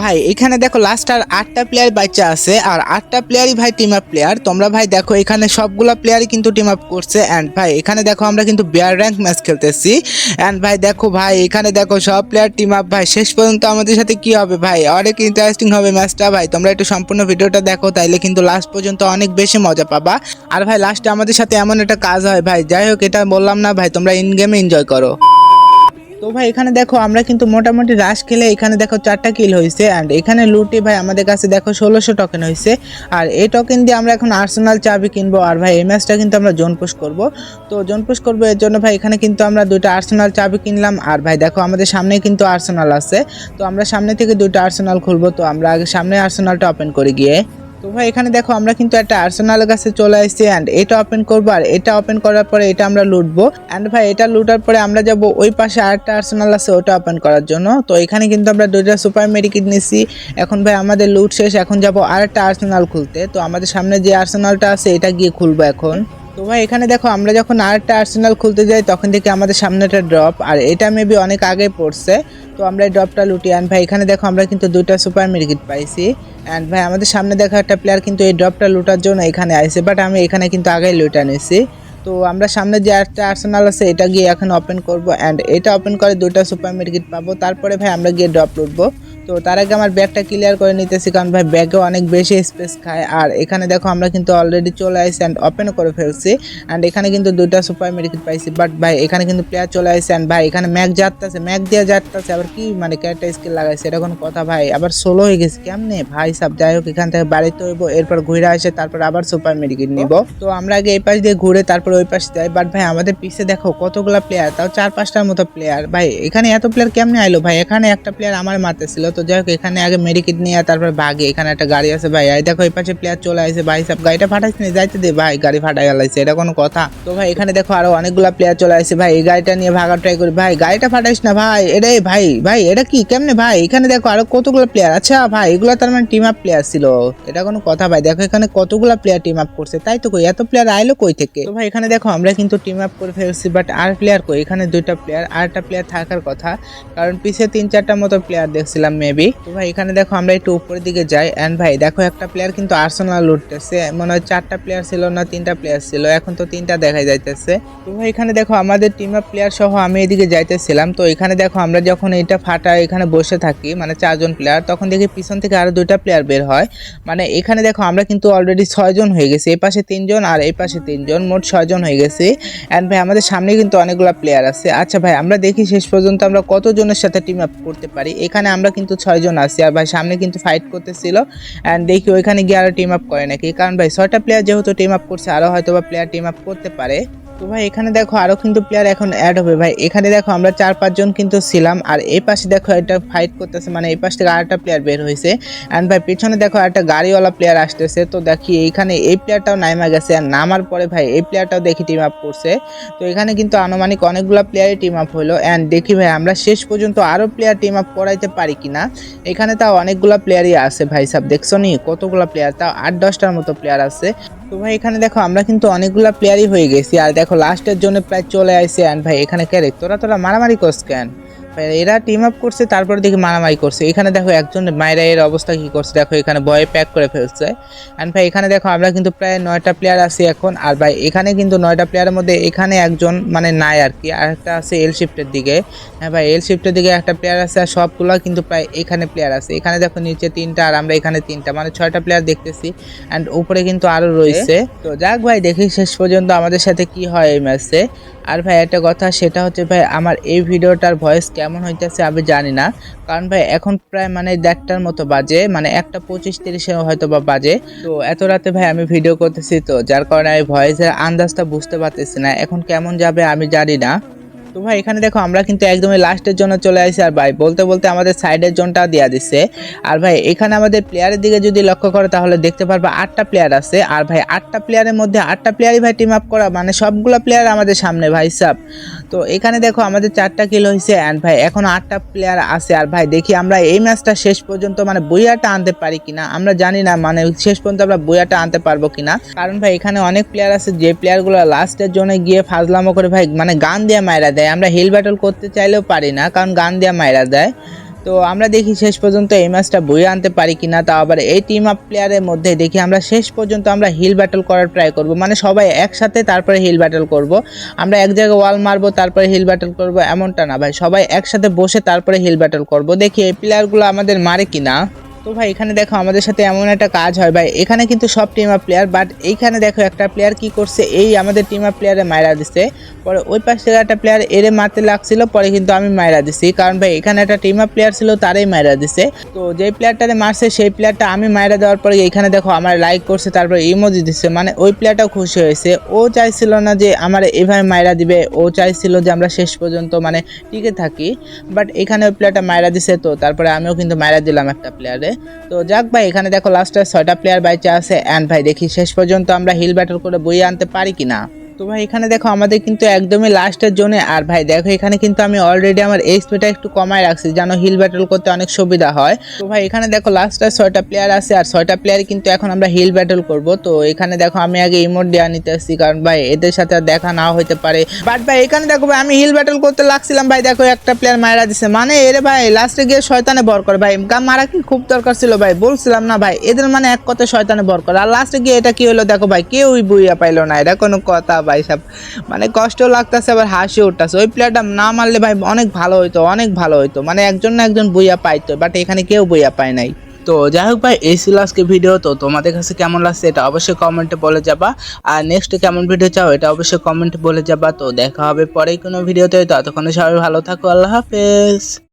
ভাই, এখানে দেখো লাস্ট আর আটটা প্লেয়ার বাচ্চা আছে, আর আটটা প্লেয়ারই ভাই টিম আপ প্লেয়ার তোমরা ভাই দেখো এখানে সবগুলা প্লেয়ারই কিন্তু টিম আপ করছে। অ্যান্ড ভাই, এখানে দেখো আমরা কিন্তু বিয়ার র্যাঙ্ক ম্যাচ খেলতেছি। অ্যান্ড ভাই দেখো ভাই, এখানে দেখো সব প্লেয়ার টিম আপ ভাই, শেষ পর্যন্ত আমাদের সাথে কি হবে ভাই? অনেক ইন্টারেস্টিং হবে ম্যাচটা ভাই। তোমরা একটু সম্পূর্ণ ভিডিওটা দেখো, তাইলে কিন্তু লাস্ট পর্যন্ত অনেক বেশি মজা পাবা। আর ভাই লাস্টে আমাদের সাথে এমন একটা কাজ হয় ভাই। যাই হোক, এটা বললাম না ভাই, তোমরা ইন গেমে এনজয় করো। তো ভাই, এখানে দেখো, আমরা কিন্তু মোটামুটি রাশ খেলে এখানে দেখো চারটা কিল হয়েছে। অ্যান্ড এখানে লুটি ভাই, আমাদের কাছে দেখো ষোলোশো টোকেন হয়েছে। আর এই টোকেন দিয়ে আমরা এখন আর্সেনাল চাবি কিনবো। আর ভাই, এই ম্যাচটা কিন্তু আমরা জোন পুশ করব। তো জোন পুশ করব এর জন্য ভাই, এখানে কিন্তু আমরা দুইটা আর্সেনাল চাবি কিনলাম। আর ভাই, দেখো, আমাদের সামনেই কিন্তু আর্সেনাল আছে। তো আমরা সামনে থেকে দুইটা আর্সেনাল খুলবো। তো আমরা আগে সামনে আর্সেনালটা ওপেন করে গিয়ে। তো ভাই, এখানে দেখো, আমরা কিন্তু একটা আর্সেনাল গাছে চলে আসছি অ্যান্ড এটা ওপেন করব, আর এটা ওপেন করার পরে এটা আমরা লুটবো। অ্যান্ড ভাই, এটা লুটার পরে আমরা যাব ওই পাশে আরেকটা আর্সেনাল আছে, ওটা ওপেন করার জন্য। তো এখানে কিন্তু আমরা দুইটা সুপার মেডিকিট নিছি। এখন ভাই, আমাদের লুট শেষ, এখন যাব আরেকটা আর্সেনাল খুলতে। তো আমাদের সামনে যে আর্সেনালটা আছে, এটা গিয়ে খুলবো এখন। তো ভাই, এখানে দেখো, আমরা যখন আরেকটা আর্সেনাল খুলতে যাই, তখন থেকে আমাদের সামনে একটা ড্রপ আর এটা মেবি অনেক আগে পড়ছে। তো আমরা এই ড্রপটা লুটি। আন ভাই, এখানে দেখো, আমরা কিন্তু দুইটা সুপার মেডিকিট পাইছি। অ্যান্ড ভাই, আমাদের সামনে দেখা একটা প্লেয়ার কিন্তু এই ড্রপটা লুটার জন্য এখানে আইছে বাট আমি এখানে কিন্তু আগেই লুটা নিয়েছি তো আমরা সামনে যে একটা আর্সেনাল আছে, এটা গিয়ে এখন ওপেন করব। অ্যান্ড এটা ওপেন করে দুইটা সুপার মেডিকিট পাবো। তারপরে ভাই, আমরা গিয়ে ড্রপ লুটবো। তো তার আগে আমার ব্যাগটা ক্লিয়ার করে নিতেছি, কারণ ভাই ব্যাগে অনেক বেশি স্পেস খায়। আর এখানে দেখো আমরা কিন্তু অলরেডি চলে আসছি অ্যান্ড ওপেন করে ফেলছি। অ্যান্ড এখানে কিন্তু দুইটা সুপার মেডিকেট পাইছি বাট ভাই এখানে কিন্তু প্লেয়ার চলে আসছে অ্যান্ড ভাই এখানে ম্যাক যাচ্ছে ম্যাক দিয়ে যাচ্ছে আবার কি মানে ক্যারেক্টার স্কিল লাগাইছে, এটা কোনো কথা ভাই। আবার সোলো হয়ে গেছে, কেমনে? ভাই সব যাই হোক এখান থেকে বাড়িতে হইব, এরপর ঘুরে আসে, তারপর আবার সুপার মেডিকেট নিব। তো আমরা আগে এই পাশ দিয়ে ঘুরে তারপর ওই পাশে যাই বাট ভাই আমাদের পিছে দেখো কতগুলা প্লেয়ার তাও চার পাঁচটার মতো প্লেয়ার ভাই এখানে এত প্লেয়ার কেমনে আইলো? ভাই এখানে একটা প্লেয়ার আমার মারতে ছিল তো যাই হোক, এখানে আগে মেডিকেট নিয়ে তারপর ভাগে এখানে একটা গাড়ি আছে ভাই। এই দেখো, এই পাশে প্লেয়ার চলে আসে ভাই। সব গাড়িটা ফাটাইছে না, যাইতে দে ভাই, গাড়ি ফাটাই গেলাইছে এটা কোনো কথা। তো ভাই, এখানে দেখো আরও অনেকগুলা প্লেয়ার চলে আসে ভাই। এই গাড়িটা নিয়ে ভাগার ট্রাই করি। ভাই, গাড়িটা ফাটাইস না ভাই। এটা ভাই ভাই, এটা কি? কেমনে ভাই? এখানে দেখো আরও কতগুলো প্লেয়ার আচ্ছা ভাই, এগুলো তার মানে টিম আপ প্লেয়ার ছিল। এটা কোনো কথা ভাই। দেখো, এখানে কতগুলা প্লেয়ার টিম আপ করছে। তাই তো কই, এত প্লেয়ার আইলো কই থেকে? তো ভাই, এখানে দেখো, আমরা কিন্তু টিম আপ করে ফেলছি বাট আর প্লেয়ার কই? এখানে দুইটা প্লেয়ার আর একটা প্লেয়ার থাকার কথা। কারণ পিছে তিন চারটা মতো প্লেয়ার দেখছিলাম মেবি তো ভাই, এখানে দেখো আমরা একটু উপরের দিকে যাই। অ্যান্ড ভাই, দেখো একটা প্লেয়ার কিন্তু আর্সেনাল লুটতেছে। মনে হয় চারটা প্লেয়ার ছিল না তিনটা প্লেয়ার ছিল। এখন তো তিনটা দেখা যাইতেছে। তো ভাই, এখানে দেখো আমাদের টিম আপ প্লেয়ার সহ আমি এদিকে যাইতেছিলাম। তো এখানে দেখো আমরা যখন এটা ফাটা এখানে বসে থাকি মানে চারজন প্লেয়ার তখন দেখি পিছন থেকে আরও দুইটা প্লেয়ার বের হয়। মানে এখানে দেখো আমরা কিন্তু অলরেডি ছয়জন হয়ে গেছি। এই পাশে তিনজন আর এই পাশে তিনজন, মোট ছয়জন হয়ে গেছি। অ্যান্ড ভাই, আমাদের সামনে কিন্তু অনেকগুলো প্লেয়ার আছে। আচ্ছা ভাই, আমরা দেখি শেষ পর্যন্ত আমরা কতজনের সাথে টিম আপ করতে পারি। এখানে আমরা কিন্তু ছয়জন আছি, আর ভাই সামনে কিন্তু ফাইট করতেছিল অ্যান্ড দেখি ওইখানে গিয়ে আরও টিম আপ করে নাকি। কারণ ভাই, ছয়টা প্লেয়ার যেহেতু টিম আপ করছে আরও হয়তো বা প্লেয়ার টিম আপ করতে পারে। তো ভাই, এখানে দেখো আরও কিন্তু প্লেয়ার এখন অ্যাড হবে ভাই। এখানে দেখো আমরা চার পাঁচজন কিন্তু ছিলাম, আর এই পাশে দেখো এটা ফাইট করতেছে মানে এই পাশ থেকে আরেকটা প্লেয়ার বের হয়েছে। অ্যান্ড ভাই, পিছনে দেখো একটা গাড়িওয়ালা প্লেয়ার আসতেছে, তো দেখি এইখানে এই প্লেয়ারটাও নাইমা গেছে, আর নামার পরে ভাই, এই প্লেয়ারটাও দেখি টিম আপ করছে। তো এখানে কিন্তু আনুমানিক অনেকগুলো প্লেয়ারই টিম আপ হলো। অ্যান্ড দেখি ভাই, আমরা শেষ পর্যন্ত আরও প্লেয়ার টিম আপ করাইতে পারি কিনা? এখানে তাও অনেকগুলো প্লেয়ারই আছে ভাই সাহেব দেখছ নি? কতগুলো প্লেয়ার তাও আট, দশটার মতো প্লেয়ার আছে। তো ভাই, এখানে দেখো আমরা কিন্তু অনেকগুলো প্লেয়ারই হয়ে গেছি। আর দেখো লাস্টের জন্য প্রায় চলে আইসে অ্যান্ড ভাই এখানে ক্যারেক তোরা তোরা মারামারি করস কেন? এরা টিম আপ করছে তারপরে দেখি মারামারি করছে। এখানে দেখো একজন মায়েরা এর অবস্থা কি করছে দেখো এখানে বয়ে প্যাক করে ফেলছে। অ্যান্ড ভাই এখানে দেখো আমরা কিন্তু প্রায় নয়টা প্লেয়ার আছি এখন। আর ভাই এখানে কিন্তু নয়টা প্লেয়ারের মধ্যে এখানে একজন মানে নাই আর কি আর একটা আছে এল শিফটের দিকে। হ্যাঁ ভাই এল শিফটের দিকে একটা প্লেয়ার আছে আর সবগুলো কিন্তু প্রায় এখানে প্লেয়ার আছে। এখানে দেখো নিচে তিনটা আর আমরা এখানে তিনটা মানে ছয়টা প্লেয়ার দেখতেছি। অ্যান্ড উপরে কিন্তু আরও রয়েছে। তো যাক ভাই দেখি শেষ পর্যন্ত আমাদের সাথে কি হয় এই ম্যাচে আর ভাই, একটা কথা, সেটা হচ্ছে ভাই, আমার এই ভিডিওটার ভয়েস কেমন হইতেছে আমি জানি না। কারণ ভাই, এখন প্রায় মানে দেড়টার মতো বাজে মানে একটা পঁচিশ তিরিশে হয়তো বা বাজে। তো এত রাতে ভাই, আমি ভিডিও করতেছি তো, যার কারণে আমি ভয়েসের আন্দাজটা বুঝতে পারতেছি না। এখন কেমন যাবে আমি জানি না। তো ভাই, এখানে দেখো আমরা কিন্তু একদমই লাস্টের জন্য চলে আসি। আর ভাই, বলতে বলতে আমাদের সাইডের জোনটা দেওয়া দিচ্ছে আর ভাই, এখানে আমাদের প্লেয়ারের দিকে যদি লক্ষ্য করো, তাহলে দেখতে পারবা আটটা প্লেয়ার আছে। আর ভাই, আটটা প্লেয়ারের মধ্যে আটটা প্লেয়ারই ভাই টিম আপ করা মানে সবগুলো প্লেয়ার আমাদের সামনে ভাই সাব তো এখানে দেখো আমাদের চারটা কিল হয়েছে অ্যান্ড ভাই, এখন আটটা প্লেয়ার আছে। আর ভাই, দেখি আমরা এই ম্যাচটা শেষ পর্যন্ত মানে বইয়াটা আনতে পারি কিনা। আমরা জানি না মানে শেষ পর্যন্ত আমরা বইয়াটা আনতে পারব কিনা। কারণ ভাই, এখানে অনেক প্লেয়ার আছে, যে প্লেয়ারগুলো লাস্টের জন্য গিয়ে ফাজলামো করে ভাই মানে গান দিয়ে মায়েরা দেয়। আমরা হিল ব্যাটল করতে চাইলেও পারি না, কারণ গান দিয়ে মায়েরা দেয়। তো আমরা দেখি শেষ পর্যন্ত এই ম্যাচটা বইয়ে আনতে পারি কিনা তা আবার এই টিম আপ প্লেয়ারের মধ্যে দেখি আমরা শেষ পর্যন্ত আমরা হিল ব্যাটল করার ট্রাই করব। মানে সবাই একসাথে তারপরে হিল ব্যাটল করব। আমরা এক জায়গায় ওয়াল মারবো, তারপরে হিল ব্যাটল করব, এমনটা না ভাই। সবাই একসাথে বসে তারপরে হিল ব্যাটল করব। দেখি এই প্লেয়ারগুলো আমাদের মারে কিনা। তো ভাই, এখানে দেখো আমাদের সাথে এমন একটা কাজ হয় ভাই। এখানে কিন্তু সব টিম আপ প্লেয়ার বাট এইখানে দেখো একটা প্লেয়ার কি করছে, এই আমাদের টিম আপ প্লেয়ারে মাইরা দিছে। পরে ওই পাশ একটা প্লেয়ার এরে মারতে লাগছিল, পরে কিন্তু আমি মাইরা দিছি। কারণ ভাই, এখানে একটা টিম আপ প্লেয়ার ছিল, তারাই মাইরা দিছে। তো যেই প্লেয়ারটারে মারছে, সেই প্লেয়ারটা আমি মাইরা দেওয়ার পরে এখানে দেখো আমার লাইক করছে, তারপর ইমোজি দিচ্ছে মানে ওই প্লেয়ারটাও খুশি হয়েছে। ও চাইছিল না যে আমার এভাবে মাইরা দিবে, ও চাইছিল যে আমরা শেষ পর্যন্ত মানে টিকে থাকি। বাট এখানে ওই প্লেয়ারটা মাইরা দিছে তো, তারপরে আমিও কিন্তু মাইরা দিলাম একটা প্লেয়ারে তো যাক ভাই, এখানে দেখো লাস্টে ছয়টা প্লেয়ার বাইচে আছে অ্যান্ড ভাই দেখি শেষ পর্যন্ত আমরা হিল ব্যাটল করে বই আনতে পারি কিনা। তো ভাই, এখানে দেখো আমাদের কিন্তু একদমই লাস্টের জোনে। আর ভাই, দেখো, এখানে কিন্তু আমি অলরেডি আমার এইচপিটা একটু কমায় রাখছি, যেন হিল ব্যাটল করতে অনেক সুবিধা হয়। তো ভাই, এখানে দেখো লাস্টে ছয়টা প্লেয়ার আছে, আর ছয়টা প্লেয়ার কিন্তু এখন আমরা হিল ব্যাটল করব। তো এখানে দেখো আমি আগে ইমোট দেওয়া নিতে আসছি, কারণ ভাই, এদের সাথে দেখা নাও হতে পারে। বাট ভাই, এখানে দেখো ভাই, আমি হিল ব্যাটল করতে লাগছিলাম, ভাই, দেখো একটা প্লেয়ার মারা দিছে। মানে এরে ভাই লাস্টে গিয়ে শয়তানে বর করে, ভাই। গা মারা কি খুব দরকার ছিল, ভাই, বলছিলাম না, ভাই। এদের মানে এক কথা শয়তানে বর করে। আর লাস্টে গিয়ে এটা কি হলো, দেখো ভাই, কেউই বুইয়া পাইলো না, এটা কোনো কথা ভাই, সব মানে কষ্ট লাগতেছে, আবার হাসি উঠতেছে। ওই প্লেয়ারটা না মারলে ভাই অনেক ভালো হইতো, অনেক ভালো হইতো। মানে একজন না একজন বইয়া পাইতো বাট এখানে কেউ বইয়া পায় নাই। তো যাই হোক ভাই, এই ছিল আজকে ভিডিও তো তোমাদের কাছে কেমন লাগছে এটা অবশ্যই কমেন্টে বলে যাবা। আর নেক্সট কেমন ভিডিও চাও এটা অবশ্যই কমেন্টে বলে যাবা। তো দেখা হবে পরে কোনো ভিডিওতে ততক্ষণে সবাই ভালো থাকো, আল্লাহ হাফেজ।